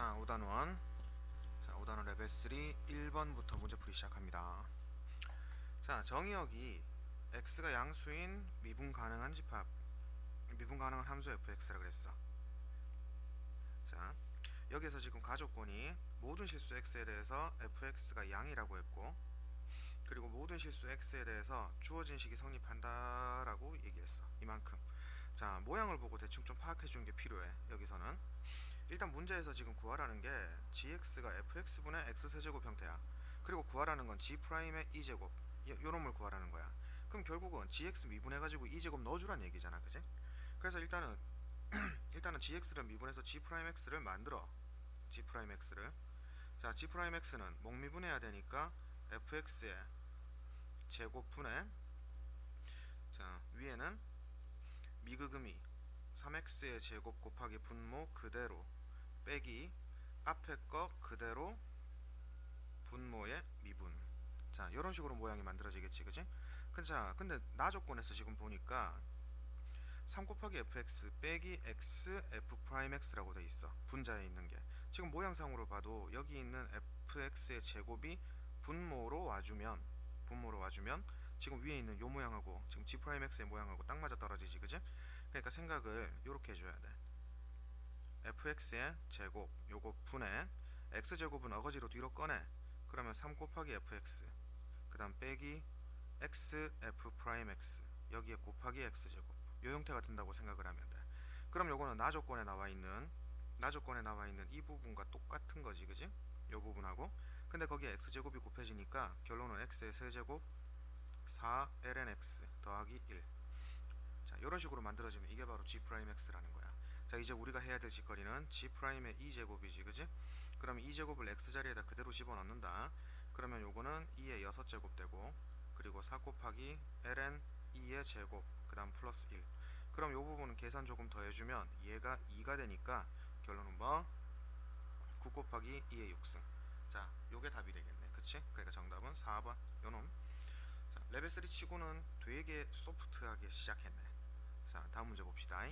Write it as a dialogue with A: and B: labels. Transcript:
A: 자, 5단원. 자, 5단원 레벨 3 1번부터 문제 풀이 시작합니다. 자, 정의역이 x가 양수인 미분 가능한 집합. 미분 가능한 함수 fx라 그랬어. 자, 여기서 지금 가족권이 모든 실수 x에 대해서 fx가 양이라고 했고 그리고 모든 실수 x에 대해서 주어진 식이 성립한다라고 얘기했어. 이만큼. 자, 모양을 보고 대충 좀 파악해. 문제에서 지금 구하라는 게 gx가 fx분의 x세제곱 형태야. 그리고 구하라는 건 g'의 2제곱 요놈을 구하라는 거야. 그럼 결국은 gx 미분해가지고 2제곱 넣어주란 얘기잖아. 그지? 그래서 일단은 일단은 gx를 미분해서 g'x를 만들어. g'x를 자 g'x는 목미분해야 되니까 fx의 제곱분의 자 위에는 미그금이 3x의 제곱 곱하기 분모 그대로 빼기 앞에 거 그대로 분모의 미분. 자 이런 식으로 모양이 만들어지겠지 그지? 근데 자 근데 나 조건에서 지금 보니까 3 곱하기 fx 빼기 x f 프라임 x라고 돼 있어. 분자에 있는 게. 지금 모양상으로 봐도 여기 있는 fx의 제곱이 분모로 와주면 분모로 와주면 지금 위에 있는 요 모양하고 지금 g 프라임 x의 모양하고 딱 맞아 떨어지지 그지? 그러니까 생각을 이렇게 해줘야 돼 fx의 제곱 요거 분해 x제곱은 어거지로 뒤로 꺼내. 그러면 3 곱하기 fx. 그 다음 빼기 x f 프라임 x. 여기에 곱하기 x제곱. 요 형태가 된다고 생각을 하면 돼. 그럼 요거는 나 조건에 나와 있는 나 조건에 나와 있는 이 부분과 똑같은 거지 그지? 요 부분하고. 근데 거기에 x제곱이 곱해지니까 결론은 x의 세제곱 4lnx 더하기 1 자, 이런 식으로 만들어지면 이게 바로 g'x라는 거야. 자, 이제 우리가 해야 될 짓거리는 g'의 2제곱이지, 그지? 그러면 2제곱을 x 자리에다 그대로 집어넣는다. 그러면 요거는 2의 6제곱 되고, 그리고 4 곱하기 ln 2의 제곱, 그 다음 플러스 1. 그럼 요 부분은 계산 조금 더 해주면 얘가 2가 되니까 결론은 뭐? 9 곱하기 2의 6승. 자, 요게 답이 되겠네. 그치? 그러니까 정답은 4번. 요놈. 자, 레벨 3 치고는 되게 소프트하게 시작했네. 자, 다음 문제 봅시다.